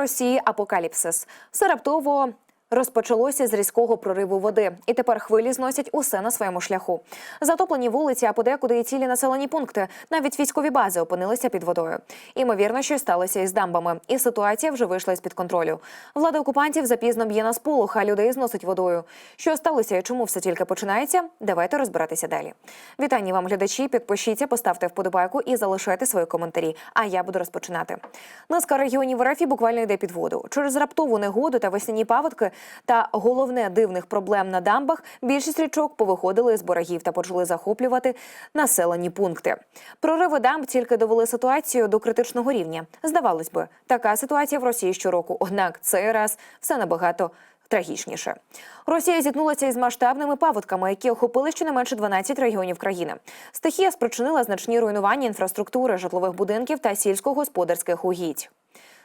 Росії апокаліпсис. Все раптово розпочалося з різкого прориву води, і тепер хвилі зносять усе на своєму шляху. Затоплені вулиці, а подекуди і цілі населені пункти. Навіть військові бази опинилися під водою. Імовірно, що сталося із дамбами, і ситуація вже вийшла з під контролю. Влада окупантів запізно б'є на сполох, а людей зносить водою. Що сталося і чому все тільки починається? Давайте розбиратися далі. Вітання вам, глядачі. Підпишіться, поставте вподобайку і залишайте свої коментарі. А я буду розпочинати. Низка регіонів РФ буквально йде під воду. Через раптову негоду та весняні паводки та головне дивних проблем на дамбах більшість річок повиходили з борогів та почали захоплювати населені пункти. Прориви дамб тільки довели ситуацію до критичного рівня. Здавалось би, така ситуація в Росії щороку. Однак цей раз все набагато. Трагічніше Росія зіткнулася із масштабними паводками, які охопили щонайменше 12 регіонів країни. Стихія спричинила значні руйнування інфраструктури, житлових будинків та сільськогосподарських угідь.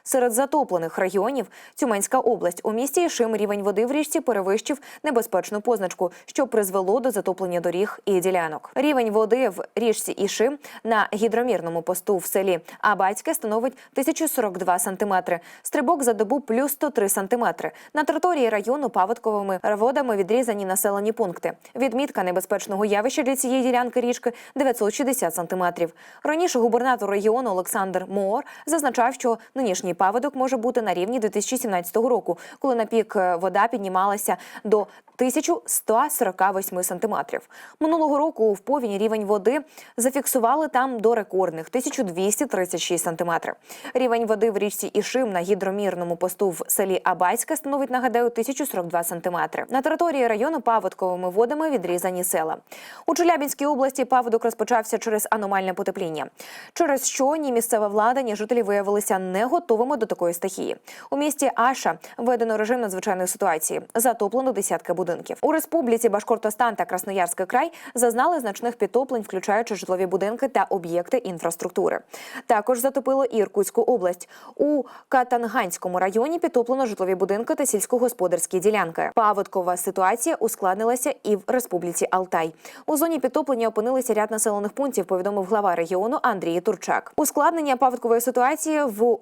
Серед затоплених регіонів Тюменська область у місті Ішим рівень води в річці перевищив небезпечну позначку, що призвело до затоплення доріг і ділянок. Рівень води в річці Ішим на гідромірному посту в селі Абацьке становить 1042 сантиметри. Стрибок за добу плюс 103 сантиметри. На території району паводковими водами відрізані населені пункти. Відмітка небезпечного явища для цієї ділянки річки 960 сантиметрів. Раніше губернатор регіону Олександр Моор зазначав, що нинішній паводок може бути на рівні 2017 року, коли на пік е, вода піднімалася до 1148 сантиметрів. Минулого року в повінь рівень води зафіксували там до рекордних 1236 сантиметрів. Рівень води в річці Ішим на гідромірному посту в селі Абайське становить, нагадаю, 1042 сантиметри. На території району паводковими водами відрізані села. У Челябінській області паводок розпочався через аномальне потепління, через що ні місцева влада, ні жителі виявилися не готовими до такої стихії. У місті Аша введено режим надзвичайної ситуації. Затоплено десятки будинків. У республіці Башкортостан та Красноярський край зазнали значних підтоплень, включаючи житлові будинки та об'єкти інфраструктури. Також затопило і Іркутську область. У Катанганському районі підтоплено житлові будинки та сільськогосподарські ділянки. Паводкова ситуація ускладнилася і в республіці Алтай. У зоні підтоплення опинилися ряд населених пунктів. Повідомив глава регіону Андрій Турчак. Ускладнення паводкової ситуації в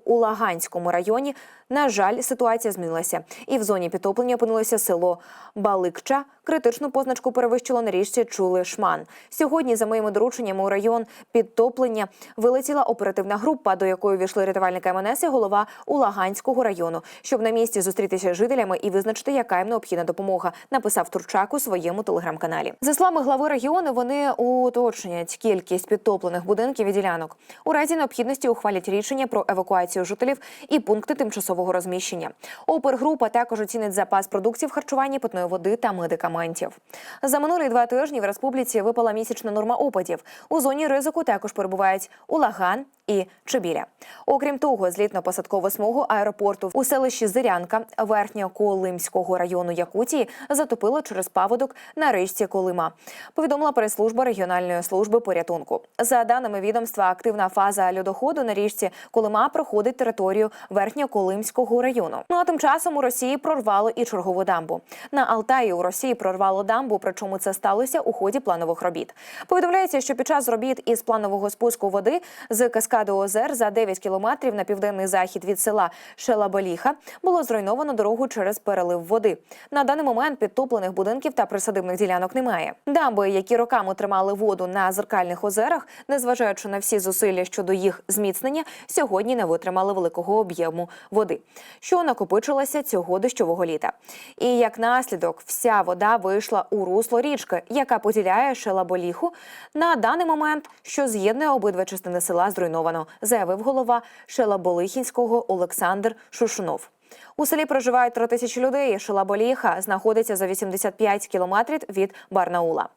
Улаганському районі. На жаль, ситуація змінилася, і в зоні підтоплення опинилося село Баликча. Критичну позначку перевищило на річці Чули-Шман. Сьогодні, за моїми дорученнями, у район підтоплення вилетіла оперативна група, до якої війшли рятувальники МНС і голова Улаганського району, щоб на місці зустрітися з жителями і визначити, яка їм необхідна допомога. Написав Турчак у своєму телеграм-каналі. За словами глави регіону, вони уточнять кількість підтоплених будинків і ділянок. У разі необхідності ухвалять рішення про евакуацію жителів і пункти тимчасового розміщення. Опергрупа також оцінить запас продуктів харчування, питної води та медикаментів. За минулі два тижні в республіці випала місячна норма опадів. У зоні ризику також перебувають Улаган і Чебіля. Окрім того, злітно-посадкову смугу аеропорту у селищі Зирянка Верхньоколимського району Якутії затопило через паводок на річці Колима. Повідомила прес-служба регіональної служби порятунку. За даними відомства, активна фаза льодоходу на річці Колима проходить територію Верхньоколимського району. Ну а тим часом у Росії прорвало і чергову дамбу. На Алтаї у Росії прорвало дамбу, причому це сталося у ході планових робіт. Повідомляється, що під час робіт із планового спуску води з каскади озер за 9 кілометрів на південний захід від села Шелабаліха було зруйновано дорогу через перелив води. На даний момент підтоплених будинків та присадибних ділянок немає. Дамби, які роками тримали воду на зеркальних озерах, незважаючи на всі зусилля щодо їх зміцнення, сьогодні не витримали великого об'єму води, що накопичилася цього дощового літа. І як наслідок, вся вода вийшла у русло річки, яка поділяє Шелаболіху. На даний момент, що з'єднує обидва частини села, зруйновано, заявив голова Шелаболихінського Олександр Шушунов. У селі проживають три тисячі людей. Шелаболіха знаходиться за 85 кілометрів від Барнаула.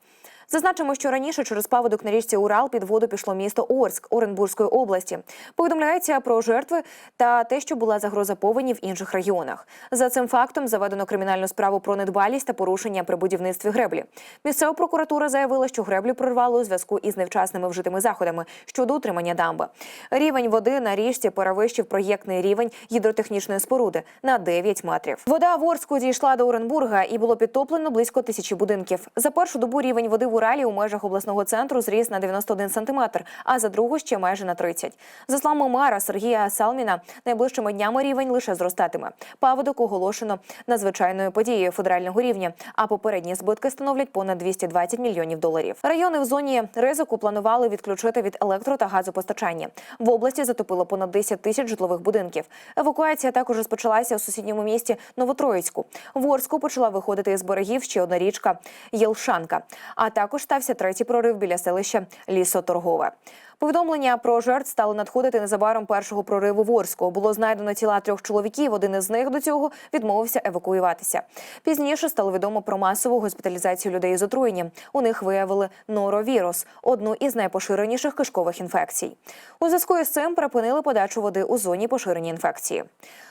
Зазначимо, що раніше через паводок на річці Урал під воду пішло місто Орськ Оренбурзької області. Повідомляється про жертви та те, що була загроза повені в інших регіонах. За цим фактом заведено кримінальну справу про недбалість та порушення при будівництві греблі. Місцева прокуратура заявила, що греблю прорвало у зв'язку із невчасними вжитими заходами щодо утримання дамби. Рівень води на річці перевищив проєктний рівень гідротехнічної споруди на 9 метрів. Вода в Орську дійшла до Оренбурга і було підтоплено близько тисячі будинків. За першу добу рівень води в Уралі у межах обласного центру зріс на 91 сантиметр, а за другу ще майже на 30. За словами мера Сергія Салміна, найближчими днями рівень лише зростатиме. Паводок оголошено надзвичайною подією федерального рівня, а попередні збитки становлять понад 220 мільйонів доларів. Райони в зоні ризику планували відключити від електро та газопостачання. В області затопило понад 10 тисяч житлових будинків. Евакуація також розпочалася у сусідньому місті Новотроїцьку. В Орську почала виходити із берегів ще одна річка Єлшанка. А також стався третій прорив біля селища Лісоторгове. Повідомлення про жертв стали надходити незабаром першого прориву в Орську. Було знайдено тіла трьох чоловіків. Один із них до цього відмовився евакуюватися. Пізніше стало відомо про масову госпіталізацію людей з отруєнням. У них виявили норовірус, одну із найпоширеніших кишкових інфекцій. У зв'язку із цим припинили подачу води у зоні поширення інфекції.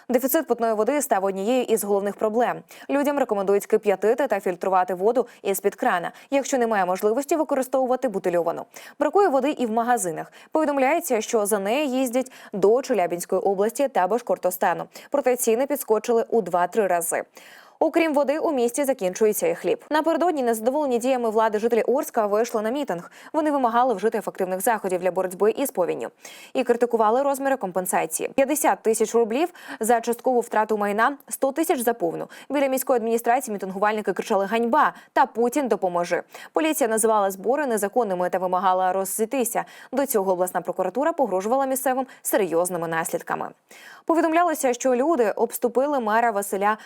Дефіцит питної води став однією із головних проблем. Людям рекомендують кип'ятити та фільтрувати воду із під крана, якщо немає можливості використовувати бутильовану. Бракує води і в магазинах. Повідомляється, що за неї їздять до Челябінської області та Башкортостану. Проте ціни підскочили у 2-3 рази. Окрім води, у місті закінчується і хліб. Напередодні незадоволені діями влади жителі Орська вийшли на мітинг. Вони вимагали вжити ефективних заходів для боротьби із повінню і критикували розміри компенсації: 50 тисяч рублів за часткову втрату майна, 100 тисяч за повну. Біля міської адміністрації мітингувальники кричали ганьба та Путін допоможи. Поліція називала збори незаконними та вимагала роззітися. До цього обласна прокуратура погрожувала місцевим серйозними наслідками. Повідомлялося, що люди обступили мера Василя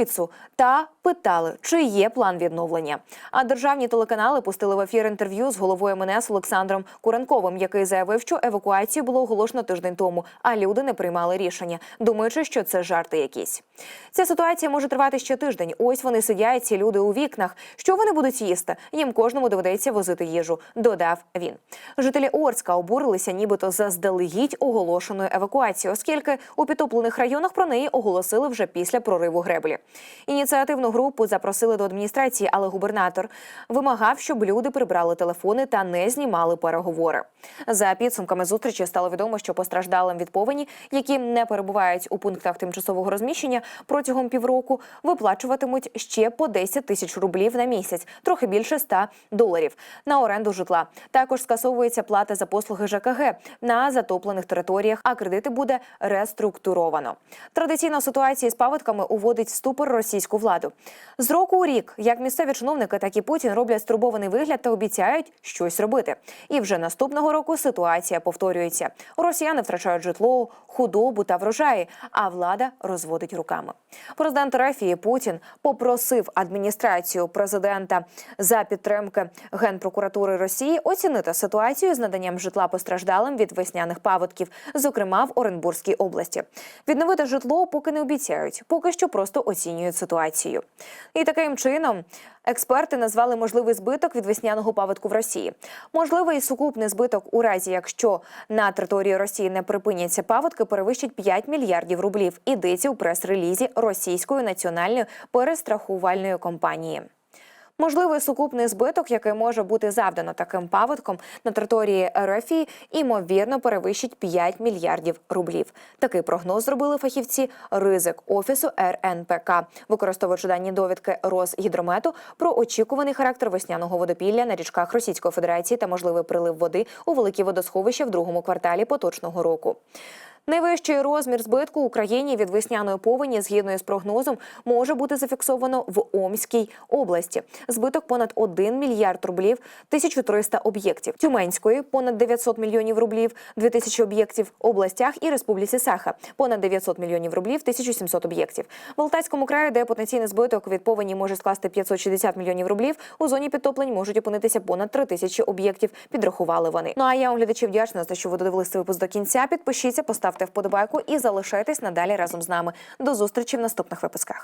Козупицу та питали, чи є план відновлення. А державні телеканали пустили в ефір інтерв'ю з головою МНС Олександром Куренковим, який заявив, що евакуацію було оголошено тиждень тому, а люди не приймали рішення, думаючи, що це жарти якісь. Ця ситуація може тривати ще тиждень. Ось вони сидять, ці люди у вікнах. Що вони будуть їсти? Їм кожному доведеться возити їжу. Додав він. Жителі Орська обурилися, нібито заздалегідь оголошеною евакуацією, оскільки у підтоплених районах про неї оголосили вже після прориву греблі. Ініціативну групу запросили до адміністрації, але губернатор вимагав, щоб люди прибрали телефони та не знімали переговори. За підсумками зустрічі стало відомо, що постраждалим від повені, які не перебувають у пунктах тимчасового розміщення протягом півроку, виплачуватимуть ще по 10 тисяч рублів на місяць, трохи більше 100 доларів на оренду житла. Також скасовується плата за послуги ЖКГ на затоплених територіях, а кредити буде реструктуровано. Традиційно ситуації з паводками уводить в ступор російську владу. З року у рік, як місцеві чиновники, так і Путін роблять стурбований вигляд та обіцяють щось робити. І вже наступного року ситуація повторюється. Росіяни втрачають житло, худобу та врожаї, а влада розводить руками. Президент Рефії Путін попросив адміністрацію президента за підтримки генпрокуратури Росії оцінити ситуацію з наданням житла постраждалим від весняних паводків, зокрема в Оренбурзькій області. Відновити житло поки не обіцяють, поки що просто оцінюють ситуацію. І таким чином експерти назвали можливий збиток від весняного паводку в Росії. Можливий сукупний збиток у разі, якщо на території Росії не припиняться паводки, перевищить 5 мільярдів рублів. Ідеться у прес-релізі Російської національної перестрахувальної компанії. Можливий сукупний збиток, який може бути завдано таким паводком на території РФ, імовірно перевищить 5 мільярдів рублів. Такий прогноз зробили фахівці ризик офісу РНПК, використовуючи дані довідки Росгідромету про очікуваний характер весняного водопілля на річках Російської Федерації та можливий прилив води у великі водосховища в другому кварталі поточного року. Найвищий розмір збитку Україні від весняної повені, згідно з прогнозом, може бути зафіксовано в Омській області. Збиток понад 1 мільярд рублів, 1300 об'єктів. Тюменської понад 900 мільйонів рублів, 2000 об'єктів областях і Республіці Саха понад 900 мільйонів рублів, 1700 об'єктів. В Алтайському краї, де потенційний збиток від повені може скласти 560 мільйонів рублів, у зоні підтоплень можуть опинитися понад 3000 об'єктів. Підрахували вони. Ну а я вам вдячна за те, що ви додивилися випуск до кінця. Підпишіться, поставте вподобайку і залишайтесь надалі разом з нами. До зустрічі в наступних випусках.